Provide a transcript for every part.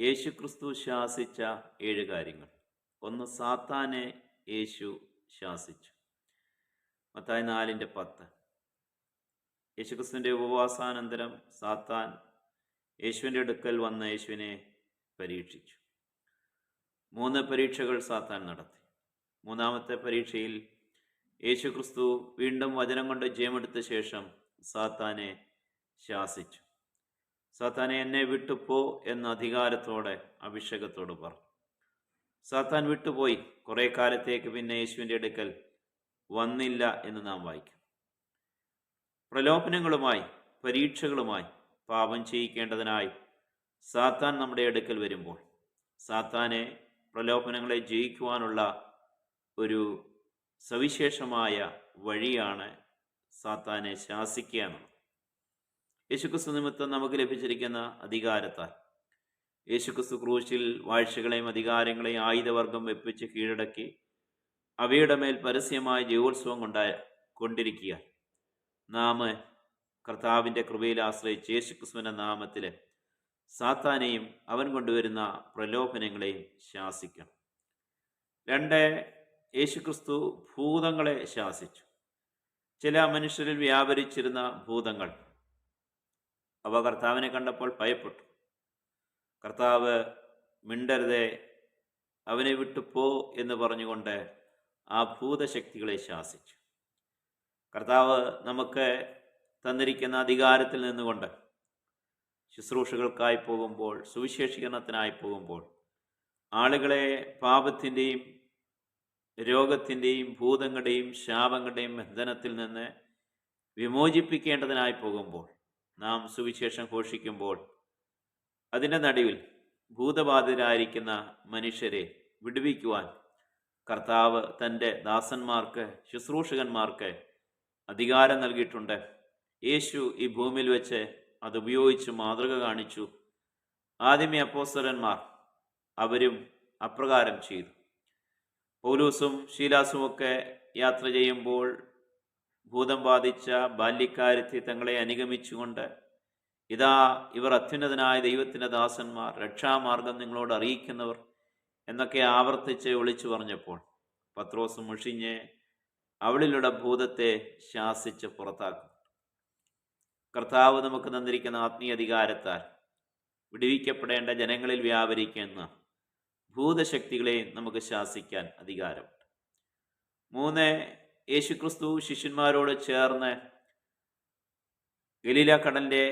യേശുക്രിസ്തു ശാസിച്ച ഏഴ് കാര്യങ്ങൾ. ഒന്ന് സാത്താനെ യേശു ശാസിച്ചു. മത്തായി നാലിന്റെ പത്ത്. യേശുക്രിസ്തുവിന്റെ ഉപവാസാനന്തരം സാത്താൻ യേശുവിന്റെ അടുക്കൽ വന്ന യേശുവിനെ പരീക്ഷിച്ചു. മൂന്ന് പരീക്ഷകൾ സാത്താൻ നടത്തി. മൂന്നാമത്തെ പരീക്ഷയിൽ യേശുക്രിസ്തു വീണ്ടും വചനം കൊണ്ട് ജയമെടുത്ത ശേഷം സാത്താനെ ശാസിച്ചു. സാത്താനെ എന്നെ വിട്ടുപോ എന്ന അധികാരത്തോടെ അഭിഷേകത്തോട് പറഞ്ഞു. സത്താൻ വിട്ടുപോയി. കുറെ കാലത്തേക്ക് പിന്നെ യേശുവിന്റെ അടുക്കൽ വന്നില്ല എന്ന് നാം വായിക്കും പ്രലോഭനങ്ങളുമായി പരീക്ഷകളുമായി പാപം ചെയ്യിക്കേണ്ടതിനായി സാത്താൻ നമ്മുടെ അടുക്കൽ വരുമ്പോൾ സാത്താനെ പ്രലോഭനങ്ങളെ ജയിക്കുവാനുള്ള ഒരു സവിശേഷമായ വഴിയാണ് സാത്താനെ ശാസിക്കുക എന്നുള്ളത്. യേശുക്രിസ്തു നിമിത്തം നമുക്ക് ലഭിച്ചിരിക്കുന്ന അധികാരത്താൽ. യേശുക്രിസ്തു ക്രൂശിൽ വാഴ്ചകളെയും അധികാരങ്ങളെയും ആയുധവർഗം വെപ്പിച്ച് കീഴടക്കി അവയുടെ മേൽ പരസ്യമായ ജയോത്സവം കൊണ്ടായ കൊണ്ടിരിക്കുക നാം കർത്താവിന്റെ കൃപയിൽ ആശ്രയിച്ച് യേശുക്രിസ്തുവിന്റെ നാമത്തിൽ സാത്താനെയും അവൻ കൊണ്ടുവരുന്ന പ്രലോഭനങ്ങളെയും ശാസിക്കണം. രണ്ട് യേശുക്രിസ്തു ഭൂതങ്ങളെ ശാസിച്ചു. ചില മനുഷ്യരിൽ വ്യാപരിച്ചിരുന്ന ഭൂതങ്ങൾ. അവ കർത്താവിനെ കണ്ടപ്പോൾ ഭയപ്പെട്ടു. കർത്താവ് മിണ്ടരുതേ അവനെ വിട്ടു പോ എന്ന് പറഞ്ഞുകൊണ്ട് ആ ഭൂതശക്തികളെ ശാസിച്ചു. കർത്താവ് നമുക്ക് തന്നിരിക്കുന്ന അധികാരത്തിൽ നിന്നുകൊണ്ട് ശുശ്രൂഷകൾക്കായി പോകുമ്പോൾ സുവിശേഷീകരണത്തിനായി പോകുമ്പോൾ ആളുകളെ പാപത്തിന്റെയും രോഗത്തിന്റെയും ഭൂതങ്ങളുടെയും ശാപങ്ങളുടെയും ബന്ധനത്തിൽ നിന്ന് വിമോചിപ്പിക്കേണ്ടതിനായി പോകുമ്പോൾ നാം സുവിശേഷം ഘോഷിക്കുമ്പോൾ അതിന്റെ നടുവിൽ ഭൂതബാധിതരായിരിക്കുന്ന മനുഷ്യരെ വിടുവിക്കുവാൻ കർത്താവ് തന്റെ ദാസന്മാർക്ക് ശുശ്രൂഷകന്മാർക്ക് അധികാരം നൽകിയിട്ടുണ്ട്. യേശു ഈ ഭൂമിയിൽ വെച്ച് അത് ഉപയോഗിച്ച് മാതൃക കാണിച്ചു. ആദ്യമേ അപ്പോസ്തലന്മാർ അവരും അപ്രകാരം ചെയ്തു. പൗലൂസും ശീലാസും ഒക്കെ യാത്ര ചെയ്യുമ്പോൾ ഭൂതം ബാധിച്ച ബാല്യക്കാരത്തെ തങ്ങളെ അനുഗമിച്ചുകൊണ്ട് ഇതാ ഇവർ അത്യുന്നതനായ ദൈവത്തിന്റെ ദാസന്മാർ രക്ഷാമാർഗം നിങ്ങളോട് അറിയിക്കുന്നവർ എന്നൊക്കെ ആവർത്തിച്ച് വിളിച്ചു പറഞ്ഞപ്പോൾ പത്രോസ് മുഷിഞ്ഞ് അവളിലുള്ള ഭൂതത്തെ ശാസിച്ച് പുറത്താക്കും കർത്താവ് നമുക്ക് തന്നിരിക്കുന്ന ആത്മീയ അധികാരത്താൽ വിടുവിക്കപ്പെടേണ്ട ജനങ്ങളിൽ വ്യാപരിക്കുന്ന ഭൂതശക്തികളെ നമുക്ക് ശാസിക്കാൻ അധികാരമുണ്ട്. മൂന്ന് യേശുക്രിസ്തു ശിഷ്യന്മാരോട് ചേർന്ന് ഗലീല കടലിന്റെ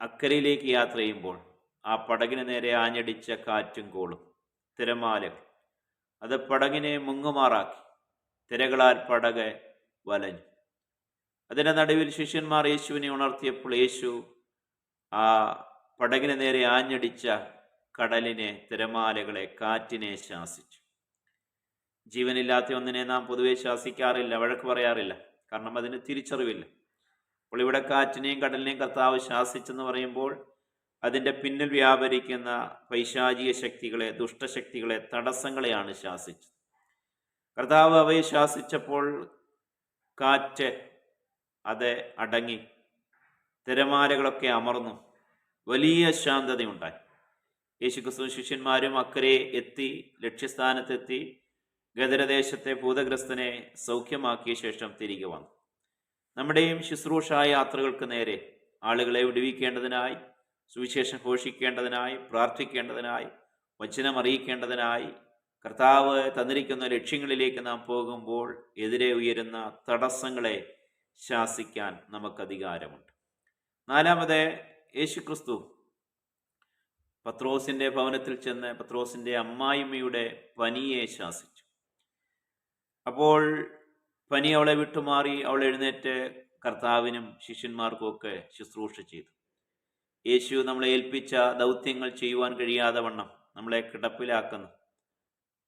അക്കരയിലേക്ക് യാത്ര ചെയ്യുമ്പോൾ ആ പടകിന് നേരെ ആഞ്ഞടിച്ച കാറ്റും കോളും തിരമാല അത് പടകിനെ മുങ്ങുമാറാക്കി. തിരകളാൽ പടക് വലഞ്ഞു. അതിന്റെ നടുവിൽ ശിഷ്യന്മാർ യേശുവിനെ ഉണർത്തിയപ്പോൾ യേശു ആ പടകിന് നേരെ ആഞ്ഞടിച്ച കടലിനെ തിരമാലകളെ കാറ്റിനെ ശാസിച്ചു. ജീവനില്ലാത്ത ഒന്നിനെ നാം പൊതുവെ ശാസിക്കാറില്ല വഴക്ക് പറയാറില്ല. കാരണം അതിന് തിരിച്ചറിവില്ല. അപ്പോൾ ഇവിടെ കാറ്റിനെയും കടലിനെയും കർത്താവ് ശാസിച്ചെന്ന് പറയുമ്പോൾ അതിന്റെ പിന്നിൽ വ്യാപരിക്കുന്ന പൈശാചിക ശക്തികളെ ദുഷ്ടശക്തികളെ തടസ്സങ്ങളെയാണ് ശാസിച്ചത്. കർത്താവ് അവയെ ശാസിച്ചപ്പോൾ കാറ്റ് അത് അടങ്ങി. തിരമാലകളൊക്കെ അമർന്നു. വലിയ ശാന്തതയുണ്ടായി. യേശുക്രിസ്തു ശിഷ്യന്മാരും അക്കരെ എത്തി ലക്ഷ്യസ്ഥാനത്തെത്തി. ഗദരദേശത്തെ ഭൂതഗ്രസ്തനെ സൗഖ്യമാക്കിയ ശേഷം തിരികെ വന്നു. നമ്മുടെയും ശുശ്രൂഷ യാത്രകൾക്ക് നേരെ ആളുകളെ വിടുവിക്കേണ്ടതിനായി സുവിശേഷം ഘോഷിക്കേണ്ടതിനായി പ്രാർത്ഥിക്കേണ്ടതിനായി വചനം അറിയിക്കേണ്ടതിനായി കർത്താവ് തന്നിരിക്കുന്ന ലക്ഷ്യങ്ങളിലേക്ക് നാം പോകുമ്പോൾ എതിരെ ഉയരുന്ന തടസ്സങ്ങളെ ശാസിക്കാൻ നമുക്ക് അധികാരമുണ്ട് നാലാമത് യേശുക്രിസ്തു പത്രോസിന്റെ ഭവനത്തിൽ ചെന്ന് പത്രോസിന്റെ അമ്മായിമ്മയുടെ പനിയെ ശാസിച്ചു. അപ്പോൾ പനി അവളെ വിട്ടുമാറി അവൾ എഴുന്നേറ്റ് കർത്താവിനും ശിഷ്യന്മാർക്കും ഒക്കെ ശുശ്രൂഷ ചെയ്തു. യേശു നമ്മളെ ഏൽപ്പിച്ച ദൗത്യങ്ങൾ ചെയ്യുവാൻ കഴിയാതെ വണ്ണം നമ്മളെ കിടപ്പിലാക്കുന്ന.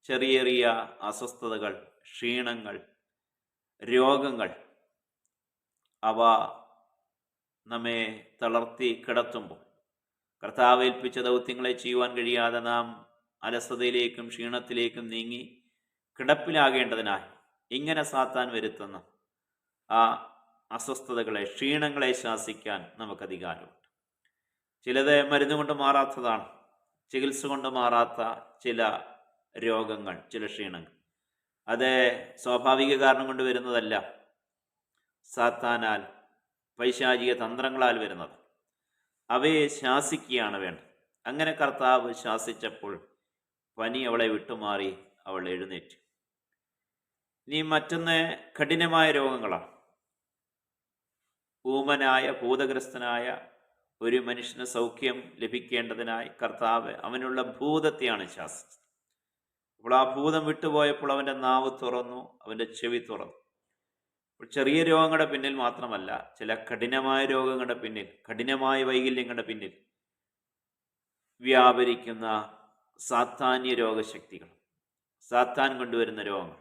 ചെറിയ ചെറിയ അസ്വസ്ഥതകൾ ക്ഷീണങ്ങൾ രോഗങ്ങൾ അവ നമ്മെ തളർത്തി കിടത്തുമ്പോൾ കർത്താവ് ഏൽപ്പിച്ച ദൗത്യങ്ങളെ ചെയ്യുവാൻ കഴിയാതെ നാം അലസതയിലേക്കും ക്ഷീണത്തിലേക്കും നീങ്ങി കിടപ്പിലാകേണ്ടതിനായി ഇങ്ങനെ സാത്താൻ വരുത്തുന്ന ആ അസ്വസ്ഥതകളെ ക്ഷീണങ്ങളെ ശാസിക്കാൻ നമുക്ക് അധികാരമുണ്ട് ചിലത് മരുന്ന് കൊണ്ട് മാറാത്തതാണ്. ചികിത്സ കൊണ്ട് മാറാത്ത ചില രോഗങ്ങൾ ചില ക്ഷീണങ്ങൾ. അത് സ്വാഭാവിക കാരണം കൊണ്ട് വരുന്നതല്ല. സാത്താനാൽ പൈശാചിക തന്ത്രങ്ങളാൽ വരുന്നത്. അവയെ ശാസിക്കുകയാണ് വേണ്ടത്. അങ്ങനെ കർത്താവ് ശാസിച്ചപ്പോൾ പനി അവളെ വിട്ടുമാറി അവൾ എഴുന്നേറ്റ്. ഇനി മറ്റൊന്ന് കഠിനമായ രോഗങ്ങളാണ് ഊമനായ ഭൂതഗ്രസ്തനായ ഒരു മനുഷ്യന് സൗഖ്യം ലഭിക്കേണ്ടതിനായി കർത്താവ് അവനുള്ള ഭൂതത്തെയാണ് ശാസിച്ചത്. അപ്പോൾ ആ ഭൂതം വിട്ടുപോയപ്പോൾ അവന്റെ നാവ് തുറന്നു അവന്റെ ചെവി തുറന്നു. അപ്പോൾ ചെറിയ രോഗങ്ങളുടെ പിന്നിൽ മാത്രമല്ല ചില കഠിനമായ രോഗങ്ങളുടെ പിന്നിൽ കഠിനമായ വൈകല്യങ്ങളുടെ പിന്നിൽ വ്യാപരിക്കുന്ന സാധാന്യ രോഗശക്തികൾ. സാത്താൻ കൊണ്ടുവരുന്ന രോഗങ്ങൾ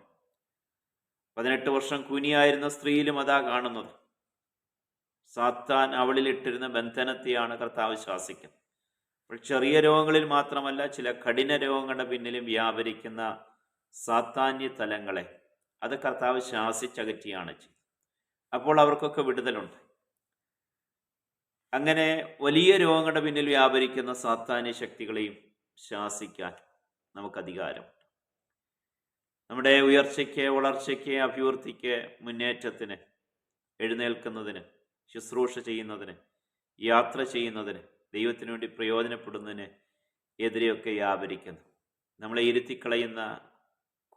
പതിനെട്ട് വർഷം കുനിയായിരുന്ന സ്ത്രീയിലും അതാ കാണുന്നത്. സാത്താൻ അവളിൽ ഇട്ടിരുന്ന ബന്ധനത്തെയാണ് കർത്താവ് ശ്വാസിക്കുന്നത്. അപ്പോൾ ചെറിയ രോഗങ്ങളിൽ മാത്രമല്ല ചില കഠിന രോഗങ്ങളുടെ പിന്നിലും വ്യാപരിക്കുന്ന സാത്താന്യ തലങ്ങളെ അത് കർത്താവ് ശാസിച്ചകറ്റിയാണ് ചെയ്തത് അപ്പോൾ അവർക്കൊക്കെ വിടുതലുണ്ട്. അങ്ങനെ വലിയ രോഗങ്ങളുടെ പിന്നിൽ വ്യാപരിക്കുന്ന സാത്താന്യ ശക്തികളെയും ശാസിക്കാൻ നമുക്ക് അധികാരമുണ്ട് നമ്മുടെ ഉയർച്ചയ്ക്ക് വളർച്ചയ്ക്ക് അഭിവൃദ്ധിക്ക് മുന്നേറ്റത്തിന് എഴുന്നേൽക്കുന്നതിന് ശുശ്രൂഷ ചെയ്യുന്നതിന് യാത്ര ചെയ്യുന്നതിന് ദൈവത്തിനു വേണ്ടി പ്രയോജനപ്പെടുന്നതിന് എതിരെയൊക്കെ വ്യാപരിക്കുന്നു. നമ്മളെ ഇരുത്തിക്കളയുന്ന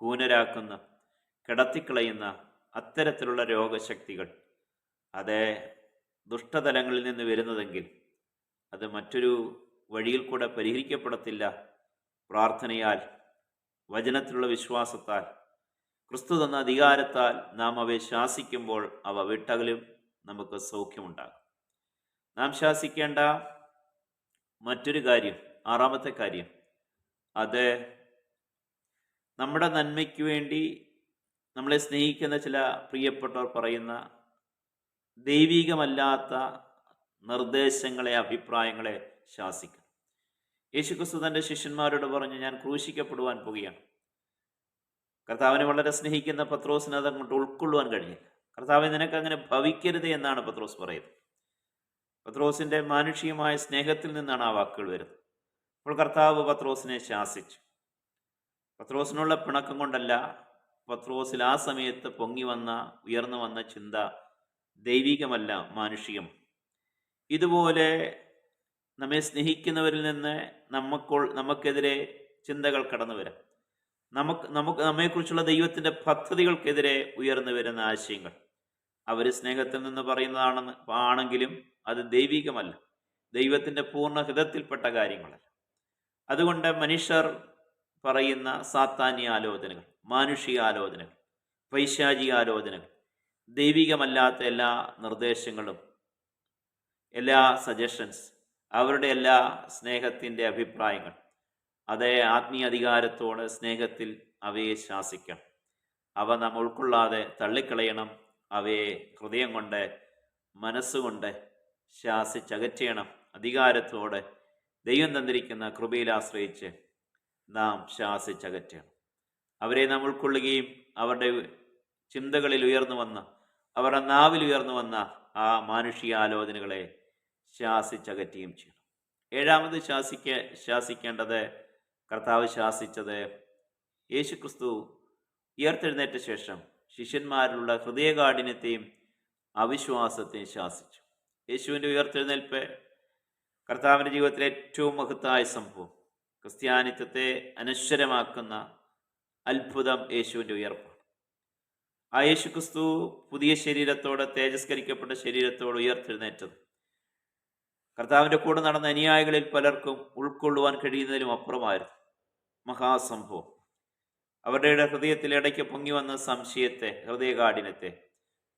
കൂനരാക്കുന്ന കിടത്തിക്കളയുന്ന അത്തരത്തിലുള്ള രോഗശക്തികൾ അത് ദുഷ്ടതലങ്ങളിൽ നിന്ന് വരുന്നതെങ്കിൽ അത് മറ്റൊരു വഴിയിൽ കൂടെ പരിഹരിക്കപ്പെടത്തില്ല പ്രാർത്ഥനയാൽ. വചനത്തിലുള്ള വിശ്വാസത്താൽ ക്രിസ്തു തന്ന അധികാരത്താൽ നാം അവയെ ശാസിക്കുമ്പോൾ അവ വിട്ടകലും നമുക്ക് സൗഖ്യമുണ്ടാകും. നാം ശാസിക്കേണ്ട മറ്റൊരു കാര്യം ആറാമത്തെ കാര്യം അത് നമ്മുടെ നന്മയ്ക്ക് വേണ്ടി നമ്മളെ സ്നേഹിക്കുന്ന ചില പ്രിയപ്പെട്ടവർ പറയുന്ന ദൈവികമല്ലാത്ത നിർദ്ദേശങ്ങളെ അഭിപ്രായങ്ങളെ ശാസിക്കണം യേശുക്രിസ്തു തന്റെ ശിഷ്യന്മാരോട് പറഞ്ഞു ഞാൻ ക്രൂശിക്കപ്പെടുവാൻ പോവുകയാണ്. കർത്താവിനെ വളരെ സ്നേഹിക്കുന്ന പത്രോസിന് അത് അങ്ങോട്ട് ഉൾക്കൊള്ളുവാൻ കഴിഞ്ഞില്ല. കർത്താവ് നിനക്ക് അങ്ങനെ ഭവിക്കരുത് എന്നാണ് പത്രോസ് പറയുന്നത്. പത്രോസിന്റെ മാനുഷികമായ സ്നേഹത്തിൽ നിന്നാണ് ആ വാക്കുകൾ വരുന്നത്. അപ്പോൾ കർത്താവ് പത്രോസിനെ ശാസിച്ചു. പത്രോസിനുള്ള പിണക്കം കൊണ്ടല്ല പത്രോസിൽ ആ സമയത്ത് പൊങ്ങി വന്ന ഉയർന്നു വന്ന ചിന്ത ദൈവികമല്ല മാനുഷികം ഇതുപോലെ നമ്മെ സ്നേഹിക്കുന്നവരിൽ നിന്ന് നമുക്കുൾ നമുക്കെതിരെ ചിന്തകൾ കടന്നു വരാം. നമുക്ക് നമുക്ക് നമ്മെക്കുറിച്ചുള്ള ദൈവത്തിന്റെ പദ്ധതികൾക്കെതിരെ ഉയർന്നു വരുന്ന ആശയങ്ങൾ. അവർ സ്നേഹത്തിൽ നിന്ന് പറയുന്നതാണെന്ന് ആണെങ്കിലും അത് ദൈവികമല്ല. ദൈവത്തിന്റെ പൂർണ ഹിതത്തിൽപ്പെട്ട കാര്യങ്ങളല്ല. അതുകൊണ്ട് മനുഷ്യർ പറയുന്ന സാത്താന്യ ആലോചനകൾ മാനുഷിക ആലോചനകൾ പൈശാചിക ആലോചനകൾ ദൈവികമല്ലാത്ത എല്ലാ നിർദ്ദേശങ്ങളും എല്ലാ സജഷൻസ് അവരുടെ എല്ലാ സ്നേഹത്തിന്റെ അഭിപ്രായങ്ങൾ അതേ ആത്മീയ അധികാരത്തോട് സ്നേഹത്തിൽ അവയെ ശാസിക്കണം അവ നാം ഉൾക്കൊള്ളാതെ തള്ളിക്കളയണം അവയെ ഹൃദയം കൊണ്ട് മനസ്സുകൊണ്ട് ശാസിച്ചകറ്റണം. അധികാരത്തോടെ ദൈവം തന്നിരിക്കുന്ന കൃപയിൽ ആശ്രയിച്ച് നാം ശാസിച്ചകറ്റണം. അവരെ നാം ഉൾക്കൊള്ളുകയും അവരുടെ ചിന്തകളിൽ ഉയർന്നു വന്ന അവരുടെ നാവിൽ ഉയർന്നു വന്ന ആ മാനുഷിക ആലോചനകളെ ശാസിച്ചകറ്റുകയും ചെയ്യണം ഏഴാമത് ശാസിക്ക ശാസിക്കേണ്ടത് കർത്താവ് ശാസിച്ചത് യേശു ക്രിസ്തു ഉയർത്തെഴുന്നേറ്റ ശേഷം ശിഷ്യന്മാരിലുള്ള ഹൃദയകാഠിന്യത്തെയും അവിശ്വാസത്തെയും ശാസിച്ചു. യേശുവിന്റെ ഉയർത്തെഴുന്നേൽപ്പ് കർത്താവിന്റെ ജീവിതത്തിലെ ഏറ്റവും മഹത്തായ സംഭവം. ക്രിസ്ത്യാനിത്വത്തെ അനശ്വരമാക്കുന്ന അത്ഭുതം യേശുവിന്റെ ഉയർപ്പാണ്. ആ യേശു ക്രിസ്തു പുതിയ ശരീരത്തോടെ തേജസ്കരിക്കപ്പെട്ട ശരീരത്തോട് ഉയർത്തെഴുന്നേറ്റത് കർത്താവിന്റെ കൂടെ നടന്ന അനുയായികളിൽ പലർക്കും ഉൾക്കൊള്ളുവാൻ കഴിയുന്നതിലും അപ്പുറമായിരുന്നു. മഹാസംഭവം. അവരുടെ ഹൃദയത്തിൽ ഇടയ്ക്ക് പൊങ്ങി വന്ന സംശയത്തെ ഹൃദയകാഠിനത്തെ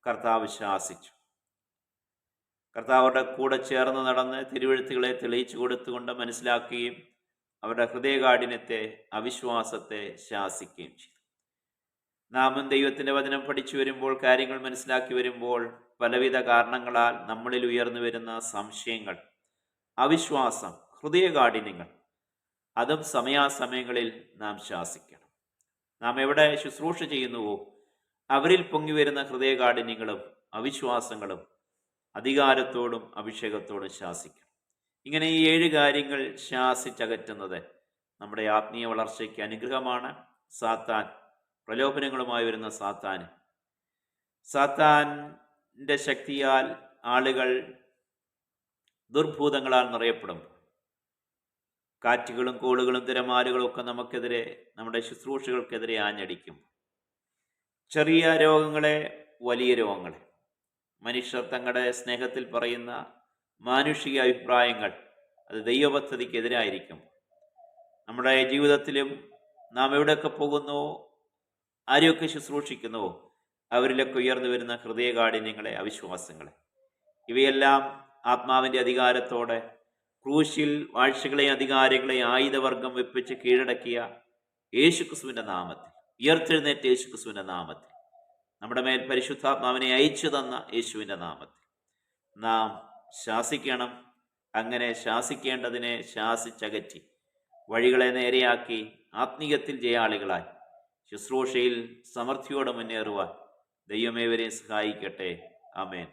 കർത്താവ് ശാസിച്ചു. കർത്താവരുടെ കൂടെ ചേർന്ന് നടന്ന് തിരുവഴുത്തുകളെ തെളിയിച്ചു കൊടുത്തുകൊണ്ട് മനസ്സിലാക്കുകയും അവരുടെ ഹൃദയകാഠിനത്തെ അവിശ്വാസത്തെ ശാസിക്കുകയും ചെയ്തു. നാമും ദൈവത്തിന്റെ വചനം പഠിച്ചു വരുമ്പോൾ കാര്യങ്ങൾ മനസ്സിലാക്കി വരുമ്പോൾ പലവിധ കാരണങ്ങളാൽ നമ്മളിൽ ഉയർന്നു വരുന്ന സംശയങ്ങൾ അവിശ്വാസം ഹൃദയകാഠിന്യങ്ങൾ അതും സമയാസമയങ്ങളിൽ നാം ശാസിക്കണം. നാം എവിടെ ശുശ്രൂഷ ചെയ്യുന്നുവോ അവരിൽ പൊങ്ങി വരുന്ന ഹൃദയകാഠിന്യങ്ങളും അവിശ്വാസങ്ങളും അധികാരത്തോടും അഭിഷേകത്തോടും ശാസിക്കണം. ഇങ്ങനെ ഈ ഏഴ് കാര്യങ്ങൾ ശാസിച്ചകറ്റുന്നത് നമ്മുടെ ആത്മീയ വളർച്ചയ്ക്ക് അനുഗ്രഹമാണ്. സാത്താൻ പ്രലോഭനങ്ങളുമായി വരുന്ന സാത്താൻ സാത്താന്റെ ശക്തിയാൽ ആളുകൾ ദുർഭൂതങ്ങളാൽ നിറയപ്പെടും. കാറ്റുകളും കോളുകളും തിരമാലുകളും ഒക്കെ നമുക്കെതിരെ നമ്മുടെ ശുശ്രൂഷകൾക്കെതിരെ ആഞ്ഞടിക്കും. ചെറിയ രോഗങ്ങളെ വലിയ രോഗങ്ങളെ. മനുഷ്യർ തങ്ങളുടെ സ്നേഹത്തിൽ പറയുന്ന മാനുഷിക അഭിപ്രായങ്ങൾ അത് ദൈവപദ്ധതിക്കെതിരായിരിക്കും. നമ്മുടെ ജീവിതത്തിലും നാം എവിടെയൊക്കെ പോകുന്നുവോ ആരെയൊക്കെ ശുശ്രൂഷിക്കുന്നുവോ അവരിലൊക്കെ ഉയർന്നു വരുന്ന ഹൃദയകാഠിന്യങ്ങളെ അവിശ്വാസങ്ങളെ. ഇവയെല്ലാം ആത്മാവിന്റെ അധികാരത്തോടെ ക്രൂശിൽ വാഴ്ചകളെ അധികാരികളെ ആയുധവർഗം വെപ്പിച്ച് കീഴടക്കിയ യേശുക്രിസ്തുവിന്റെ നാമത്തിൽ ഉയർത്തെഴുന്നേറ്റ യേശുക്രിസ്തുവിന്റെ നാമത്തിൽ നമ്മുടെ മേൽ പരിശുദ്ധാത്മാവിനെ അയച്ചു തന്ന യേശുവിന്റെ നാമത്തിൽ. നാം ശാസിക്കണം. അങ്ങനെ ശാസിക്കേണ്ടതിനെ ശാസിച്ചകറ്റി വഴികളെ നേരെയാക്കി ആത്മീയത്തിൽ ജയാളികളായി ശുശ്രൂഷയിൽ സമൃദ്ധിയോടെ മുന്നേറുവാൻ ദൈവമേവരെ സഹായിക്കട്ടെ. ആമേൻ.